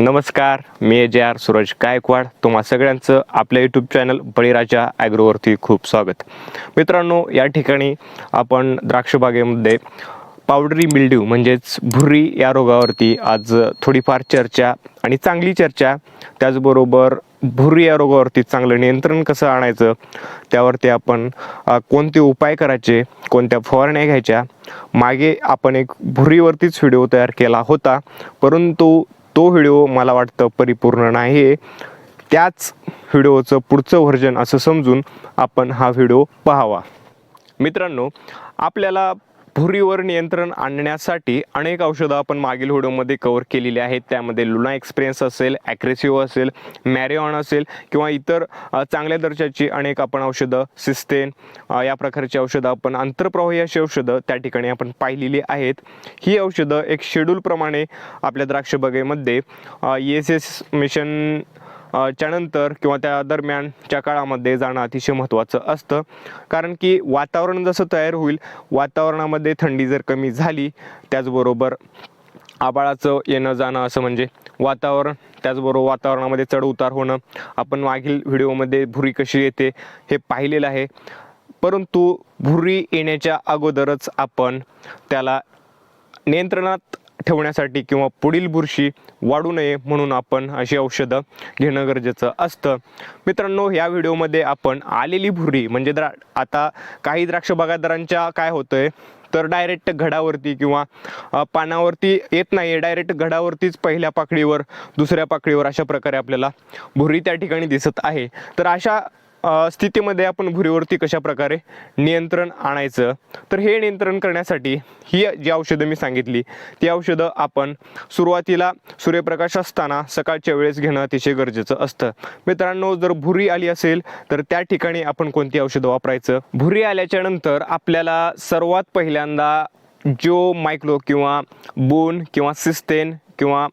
नमस्कार मी जे आर सूरज गायकवाड. तुम्हा सगळ्यांचं आपल्या यूट्यूब चॅनल बळीराजा ॲग्रोवरती खूप स्वागत. मित्रांनो या ठिकाणी आपण द्राक्षबागेमध्ये पावडरी मिल्ड्यू म्हणजेच भुर्री या रोगावरती आज थोडीफार चर्चा आणि चांगली चर्चा. त्याचबरोबर भुर्री या रोगावरती चांगलं नियंत्रण कसं आणायचं त्यावरती आपण कोणते उपाय करायचे कोणत्या फवारण्या घ्यायच्या. मागे आपण एक भुरीवरतीच व्हिडिओ तयार केला होता. परंतु तो व्हिडिओ मला वाटतं परिपूर्ण नाही आहे त्याच व्हिडिओचं पुढचं व्हर्जन असं समजून आपण हा व्हिडिओ पाहावा. मित्रांनो आपल्याला भुरीवर नियंत्रण आणण्यासाठी अनेक औषधं आपण मागील व्हिडिओमध्ये कव्हर केलेली आहेत. त्यामध्ये लुना एक्सपिरियन्स असेल ॲक्रेसिओ असेल मॅरिऑन असेल किंवा इतर चांगल्या दर्जाची अनेक आपण औषधं सिस्टेन या प्रकारची औषधं आपण आंतरप्रवाही अशी औषधं त्या ठिकाणी आपण पाहिलेली आहेत. ही औषधं एक शेड्यूलप्रमाणे आपल्या द्राक्षबागेमध्ये ई एस एस मिशन च्यानंतर किंवा त्या दरम्यानच्या काळामध्ये जाणं अतिशय महत्त्वाचं असतं. कारण की वातावरण जसं तयार होईल वातावरणामध्ये थंडी जर कमी झाली त्याचबरोबर आबाळाचं येणं जाणं असं म्हणजे वातावरण त्याचबरोबर वातावरणामध्ये चढ उतार होणं. आपण मागील व्हिडिओमध्ये भुरी कशी येते हे पाहिलेलं आहे. परंतु भुरी येण्याच्या अगोदरच आपण त्याला नियंत्रणात ठेवण्यासाठी किंवा पुढील बुरशी वाढू नये म्हणून आपण अशी औषधं घेणं गरजेचं असतं. मित्रांनो या व्हिडिओमध्ये आपण आलेली भुरी म्हणजे द्रा आता काही द्राक्ष बागायतदारांच्या काय होतंय तर डायरेक्ट घडावरती किंवा पानावरती येत नाही डायरेक्ट घडावरतीच पहिल्या पाकळीवर दुसऱ्या पाकळीवर अशा प्रकारे आपल्याला भुरी त्या ठिकाणी दिसत आहे. तर अशा स्थितीमध्ये आपण भुरीवरती कशा प्रकारे नियंत्रण आणायचं? तर हे नियंत्रण करण्यासाठी ही जी औषधं मी सांगितली ती औषधं आपण सुरुवातीला सूर्यप्रकाश असताना सकाळच्या वेळेस घेणं अतिशय गरजेचं असतं. मित्रांनो जर भुरी आली असेल तर त्या ठिकाणी आपण कोणती औषधं वापरायचं? भुरी आल्याच्यानंतर आपल्याला सर्वात पहिल्यांदा जो मायक्लो किंवा बोन किंवा सिस्टेन किंवा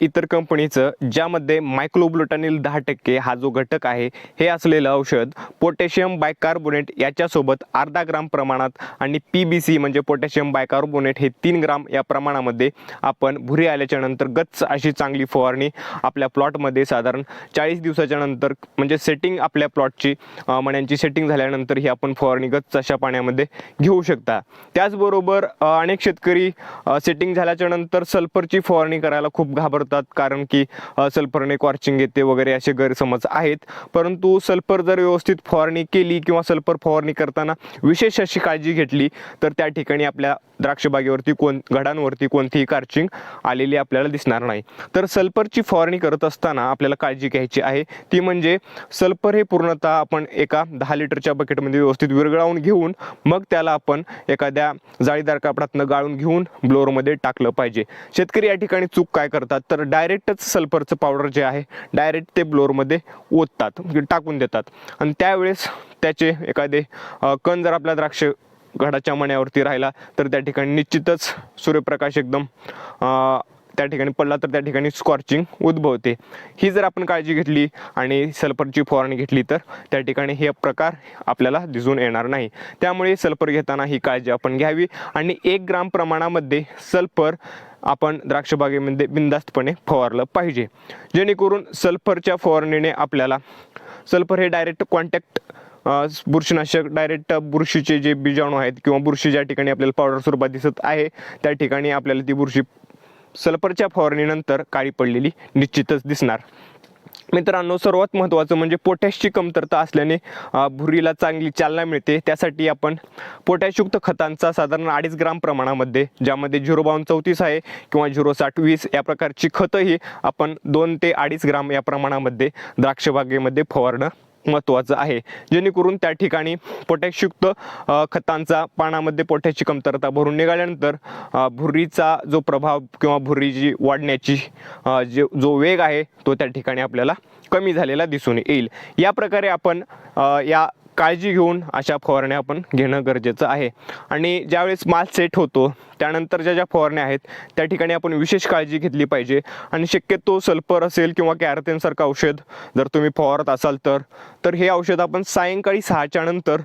इतर कंपनीचं ज्यामध्ये मायक्लोब्लुटानिल दहा टक्के हा जो घटक आहे हे असलेलं औषध पोटॅशियम बायकार्बोनेट याच्यासोबत अर्धा ग्राम प्रमाणात आणि पी बी सी म्हणजे पोटॅशियम बायकार्बोनेट हे तीन ग्राम या प्रमाणामध्ये आपण भुरी आल्याच्यानंतर गच्च अशी चांगली फवारणी आपल्या प्लॉटमध्ये साधारण चाळीस दिवसाच्या नंतर म्हणजे सेटिंग आपल्या प्लॉटची मण्यांची सेटिंग झाल्यानंतर ही आपण फवारणी गच्च अशा पाण्यामध्ये घेऊ शकता. त्याचबरोबर अनेक शेतकरी सेटिंग झाल्याच्यानंतर सल्फरची फवारणी करायला खूप घाबरतात कारण की सल्फरने कॉर्चिंग येते वगैरे असे गैरसमज आहेत. परंतु सल्फर जर व्यवस्थित फवारणी केली किंवा सल्फर फवारणी करताना विशेष अशी काळजी घेतली तर त्या ठिकाणी आपल्या द्राक्षबागेवरती कोण घडांवरती कोणतीही कार्चिंग आलेली आपल्याला दिसणार नाही. तर सल्फरची फवारणी करत असताना आपल्याला काळजी घ्यायची आहे. ती म्हणजे सल्फर हे पूर्णतः आपण एका दहा लिटरच्या बकेटमध्ये व्यवस्थित विरघळावून घेऊन मग त्याला आपण एखाद्या जाळीदार कापडातनं गाळून घेऊन ब्लोअरमध्ये टाकलं पाहिजे. शेतकरी या ठिकाणी चूक काय करतात? तर डायरेक्टच सल्फरचं पावडर जे आहे डायरेक्ट ते ब्लोअरमध्ये ओततात म्हणजे टाकून देतात. आणि त्यावेळेस त्याचे एखादे कण जर आपल्या द्राक्ष घडाच्या मण्यावरती राहिला तर त्या ठिकाणी निश्चितच सूर्यप्रकाश एकदम त्या ठिकाणी पडला तर त्या ठिकाणी स्कॉर्चिंग उद्भवते. ही जर आपण काळजी घेतली आणि सल्फरची फवारणी घेतली तर त्या ठिकाणी हे प्रकार आपल्याला दिसून येणार नाही. त्यामुळे सल्फर घेताना ही काळजी आपण घ्यावी आणि एक ग्राम प्रमाणामध्ये सल्फर आपण द्राक्षबागेमध्ये बिंदास्तपणे फवारलं पाहिजे. जेणेकरून सल्फरच्या फवारणीने आपल्याला सल्फर हे डायरेक्ट कॉन्टॅक्ट बुरशीनाशक डायरेक्ट बुरशीचे जे बीजाणू आहेत किंवा बुरशी ज्या ठिकाणी आपल्याला पावडर स्वरूपात दिसत आहे त्या ठिकाणी आपल्याला ती बुरशी सल्फरच्या फवारणीनंतर काळी पडलेली निश्चितच दिसणार. मित्रांनो सर्वात महत्त्वाचं म्हणजे पोटॅशची कमतरता असल्याने भुरीला चांगली चालना मिळते. त्यासाठी आपण पोटॅशयुक्त खतांचा साधारण अडीच ग्राम प्रमाणामध्ये ज्यामध्ये झिरो बावन्न चौतीस आहे किंवा झिरो साठ वीस या प्रकारची खतंही आपण दोन ते अडीच ग्राम या प्रमाणामध्ये द्राक्षबागेमध्ये फवारणं महत्त्वाचं आहे. जेणेकरून त्या ठिकाणी पोटॅशयुक्त खतांचा पानामध्ये पोटॅशची कमतरता भरून निघाल्यानंतर भुरीचा जो प्रभाव किंवा भुरीची वाढण्याची जे जो वेग आहे तो त्या ठिकाणी आपल्याला कमी झालेला दिसून येईल. या प्रकारे आपण या काळजी घेऊन अशा फवारण्या आपण घेणं गरजेचं आहे. आणि ज्यावेळेस माल सेट होतो त्यानंतर ज्या ज्या फवारण्या आहेत त्या ठिकाणी आपण विशेष काळजी घेतली पाहिजे. आणि शक्यतो सल्फर असेल किंवा कॅरथेनसारखं औषध जर तुम्ही फवारत असाल तर तर हे औषध आपण सायंकाळी सहाच्या नंतर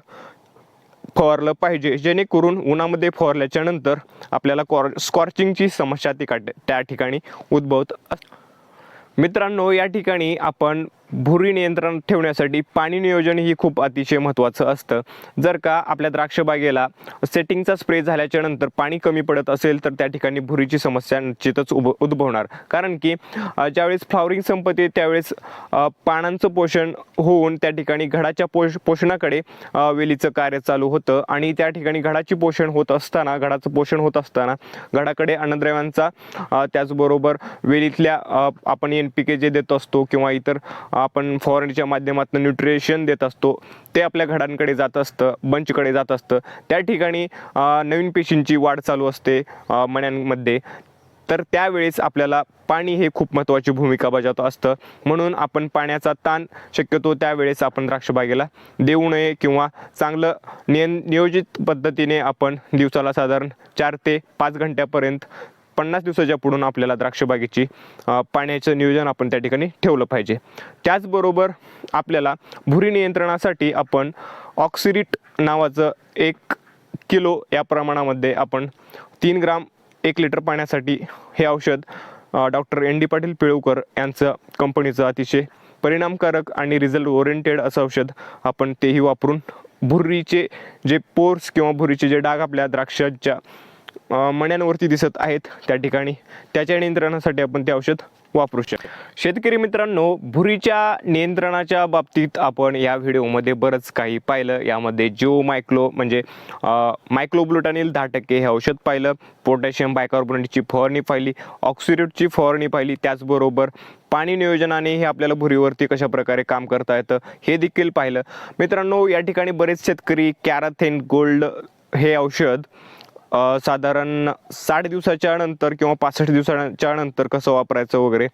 फवारलं पाहिजे. जेणेकरून उन्हामध्ये फवारल्याच्या नंतर आपल्याला कॉर स्कॉर्चिंगची समस्या ती काट त्या ठिकाणी उद्भवत मित्रांनो या ठिकाणी आपण भुरी नियंत्रण ठेवण्यासाठी पाणी नियोजन ही खूप अतिशय महत्त्वाचं असतं. जर का आपल्या द्राक्षबागेला सेटिंगचा स्प्रे झाल्याच्यानंतर पाणी कमी पडत असेल तर त्या ठिकाणी भुरीची समस्या निश्चितच उभ उद्भवणार. कारण की ज्यावेळेस फ्लॉवरिंग संपते त्यावेळेस पानांचं पोषण होऊन त्या ठिकाणी घडाच्या पोष पोषणाकडे वेलीचं कार्य चालू होतं आणि त्या ठिकाणी घडाची पोषण होत असताना घडाचं पोषण होत असताना घडाकडे अन्नद्रव्यांचा त्याचबरोबर वेलीतल्या आपण एन पी के जे देत असतो किंवा इतर आपण फवारणीच्या माध्यमातून न्यूट्रिशन देत असतो ते आपल्या घडांकडे जात असतं बंचकडे जात असतं. त्या ठिकाणी नवीन पेशींची वाढ चालू असते मण्यांमध्ये. तर त्यावेळेस आपल्याला पाणी हे खूप महत्त्वाची भूमिका बजावत असतं. म्हणून आपण पाण्याचा ताण शक्यतो त्यावेळेस आपण द्राक्षबागेला देऊ नये किंवा चांगलं नियन नियोजित पद्धतीने आपण दिवसाला साधारण चार ते पाच घंट्यापर्यंत पन्नास दिवसाच्या पुढून आपल्याला द्राक्षबागेची पाण्याचं नियोजन आपण त्या ठिकाणी ठेवलं पाहिजे. त्याचबरोबर आपल्याला भुरी नियंत्रणासाठी आपण ऑक्सिरिट नावाचं एक किलो या प्रमाणामध्ये आपण तीन ग्राम एक लिटर पाण्यासाठी हे औषध doctor N D Patil Pilavkar यांचं कंपनीचं अतिशय परिणामकारक आणि रिझल्ट ओरिएंटेड असं औषध आपण तेही वापरून भुरीचे जे पोर्स किंवा भुरीचे जे डाग आपल्या द्राक्षाच्या मण्यांवरती दिसत आहेत त्या ठिकाणी. त्याच्या नियंत्रणासाठी आपण ते औषध वापरू शकतो. शेतकरी मित्रांनो भुरीच्या नियंत्रणाच्या बाबतीत आपण या व्हिडिओमध्ये बरंच काही पाहिलं. यामध्ये जिओ मायक्लो म्हणजे मायक्लोब्लुटानिल दहा टक्के हे औषध पाहिलं. पोटॅशियम बायकार्बोनेटची फवारणी पाहिली. ऑक्सिरेटची फवारणी पाहिली. त्याचबरोबर पाणी नियोजनाने हे आपल्याला भुरीवरती कशा प्रकारे काम करता येतं हे देखील पाहिलं. मित्रांनो या ठिकाणी बरेच शेतकरी कॅराथेन गोल्ड हे औषध साधारण साठ दिवसाच्या नंतर किंवा पासष्ट दिवसाच्या नंतर कसं वापरायचं वगैरे.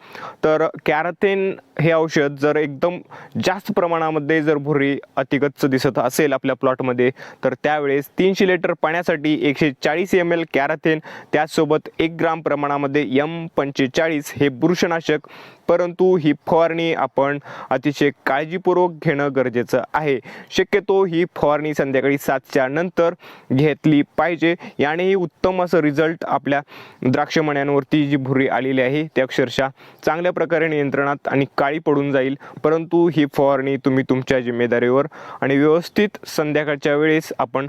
तर कॅराथेन हे औषध जर एकदम जास्त प्रमाणामध्ये जर भुरी अतिगच्च दिसत असेल आपल्या प्लॉटमध्ये तर त्यावेळेस तीनशे लिटर पाण्यासाठी एकशे चाळीस एम एल कॅराथेन त्याचसोबत एक ग्राम प्रमाणामध्ये यम पंचेचाळीस हे बुरशनाशक परंतु ही फवारणी आपण अतिशय काळजीपूर्वक घेणं गरजेचं आहे. शक्यतो ही फवारणी संध्याकाळी सातच्या नंतर घेतली पाहिजे. यानेही उत्तम असं रिझल्ट आपल्या द्राक्षमण्यांवरती जी भुरी आलेली आहे ते अक्षरशः चांगल्या प्रकारे नियंत्रणात आणि काळी पडून जाईल. परंतु ही फवारणी तुम्ही तुमच्या जिम्मेदारीवर आणि व्यवस्थित संध्याकाळच्या वेळेस आपण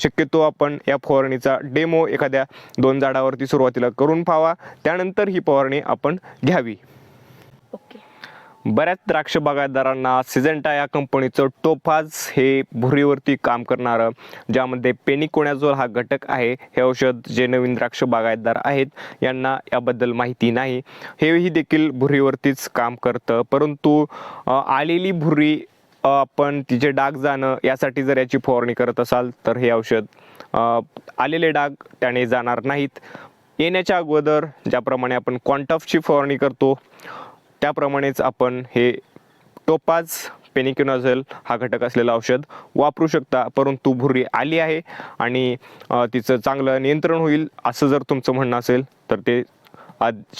शक्यतो आपण या फवारणीचा डेमो एखाद्या दोन झाडावरती सुरुवातीला करून पाहावा. त्यानंतर ही फवारणी आपण घ्यावी. ओके. बऱ्याच द्राक्ष बागायतदारांना सिजेंटा या कंपनीचं टोफाज हे भुरीवरती काम करणारं ज्यामध्ये पेनिकोण्याजोल हा घटक आहे हे औषध जे नवीन द्राक्ष बागायतदार आहेत यांना याबद्दल माहिती नाही. हेही देखील भुरीवरतीच काम करतं. परंतु आलेली भुरी आपण तिचे डाग जाणं यासाठी जर याची फवारणी करत असाल तर हे औषध आलेले डाग त्याने जाणार नाहीत. येण्याच्या अगोदर ज्याप्रमाणे आपण क्वांटफची फवारणी करतो त्याप्रमाणेच आपण हे टोपाज पेनिक्युनाझल हा घटक असलेलं औषध वापरू शकता. परंतु भुरी आली आहे आणि तिचं चांगलं नियंत्रण होईल असं जर तुमचं म्हणणं असेल तर ते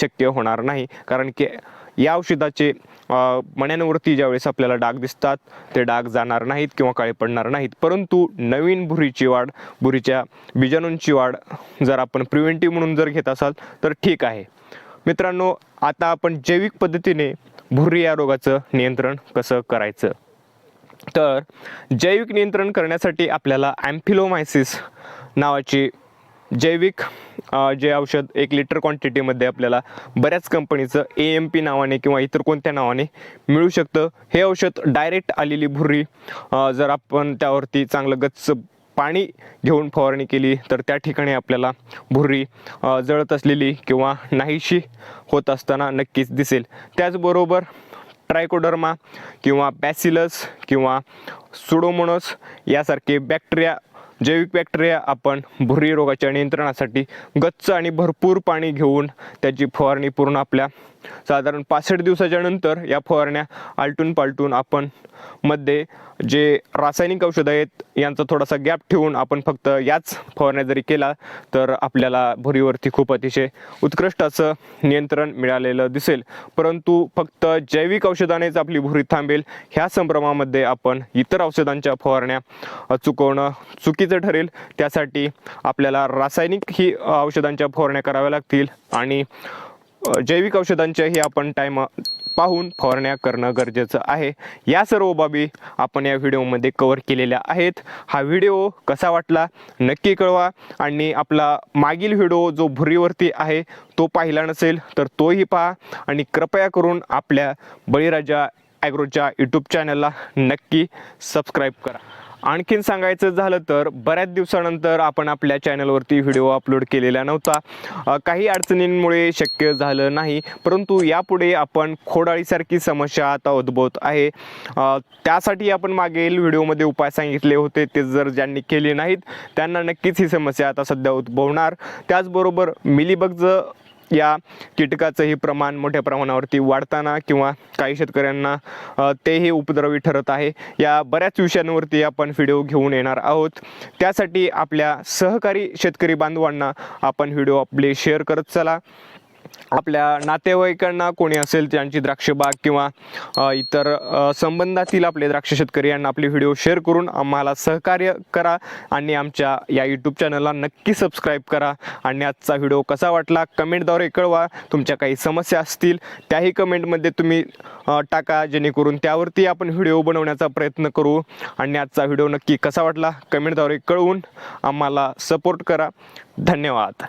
शक्य होणार नाही. कारण की या औषधाचे मण्यांवरती ज्यावेळेस आपल्याला डाग दिसतात ते डाग जाणार नाहीत किंवा काळे पडणार नाहीत. परंतु नवीन भुरीची वाढ भुरीच्या बीजाणूंची वाढ जर आपण प्रिव्हेंटिव्ह म्हणून जर घेत असाल तर ठीक आहे. मित्रांनो आता आपण जैविक पद्धतीने भुरी या रोगाचं नियंत्रण कसं करायचं? तर जैविक नियंत्रण करण्यासाठी आपल्याला ॲम्फिलोमायसिस नावाची जैविक जे औषध एक लिटर क्वांटिटीमध्ये आपल्याला बऱ्याच कंपनीचं ए एम पी नावाने किंवा इतर कोणत्या नावाने मिळू शकतं. हे औषध डायरेक्ट आलेली भुरी जर आपण त्यावरती चांगलं गच्च पाणी घेऊन फवारणी केली तर त्या ठिकाणी आपल्याला भुरी जळत असलेली किंवा नाहीशी होत असताना नक्कीच दिसेल. त्याचबरोबर ट्रायकोडर्मा किंवा बॅसिलस किंवा सुडोमोनस यासारखे बॅक्टेरिया जैविक बॅक्टेरिया आपण भुरी रोगाच्या नियंत्रणासाठी गच्च आणि भरपूर पाणी घेऊन त्याची फवारणी पूर्ण आपल्या साधारण पासष्ट दिवसाच्या नंतर या फवारण्या आलटून पालटून आपण मध्ये जे रासायनिक औषधं आहेत यांचा थोडासा गॅप ठेवून आपण फक्त याच फवारण्या जरी केला तर आपल्याला भुरीवरती खूप अतिशय उत्कृष्ट असं नियंत्रण मिळालेलं दिसेल. परंतु फक्त जैविक औषधानेच आपली भुरी थांबेल ह्या संभ्रमामध्ये आपण इतर औषधांच्या फवारण्या चुकवणं चुकीचं ठरेल. त्यासाठी आपल्याला रासायनिक ही औषधांच्या फवारण्या कराव्या लागतील आणि जैविक औषधांच्याही आपण टाईम पाहून फवारण्या करणं गरजेचं आहे. या सर्व बाबी आपण या व्हिडिओमध्ये कवर केलेल्या आहेत. हा व्हिडिओ कसा वाटला नक्की कळवा आणि आपला मागील व्हिडिओ जो भुरीवरती आहे तो पाहिला नसेल तर तोही पहा आणि कृपया करून आपल्या बळीराजा ॲग्रोच्या यूट्यूब चॅनलला नक्की सबस्क्राईब करा. आणखीन सांगायचं झालं तर बऱ्याच दिवसानंतर आपण आपल्या चॅनलवरती व्हिडिओ अपलोड केलेला नव्हता. काही अडचणींमुळे शक्य झालं नाही. परंतु यापुढे आपण खोडाळीसारखी समस्या आता उद्भवत आहे. त्यासाठी आपण मागील व्हिडिओमध्ये उपाय सांगितले होते. ते जर ज्यांनी केले नाहीत त्यांना नक्कीच ही समस्या आता सध्या उद्भवणार. त्याचबरोबर मिलीबगचं या कीटकाचंही प्रमाण मोठ्या प्रमाणावरती वाढताना किंवा काही शेतकऱ्यांना तेही उपद्रवी ठरत आहे. या बऱ्याच विषयांवरती आपण व्हिडिओ घेऊन येणार आहोत. त्यासाठी आपल्या सहकारी शेतकरी बांधवांना आपण व्हिडिओ आपले शेअर करत चला. आपल्या नातेवाईकांना कोणी असेल त्यांची द्राक्षबाग किंवा इतर संबंधातील आपले द्राक्ष शेतकरी यांना आपले व्हिडिओ शेअर करून आम्हाला सहकार्य करा आणि आमच्या या यूट्यूब चॅनलला नक्की सबस्क्राईब करा. आणि आजचा व्हिडिओ कसा वाटला कमेंटद्वारे कळवा. तुमच्या काही समस्या असतील त्याही कमेंटमध्ये तुम्ही टाका. जेणेकरून त्यावरती आपण व्हिडिओ बनवण्याचा प्रयत्न करू. आणि आजचा व्हिडिओ नक्की कसा वाटला कमेंटद्वारे कळवून आम्हाला सपोर्ट करा. धन्यवाद.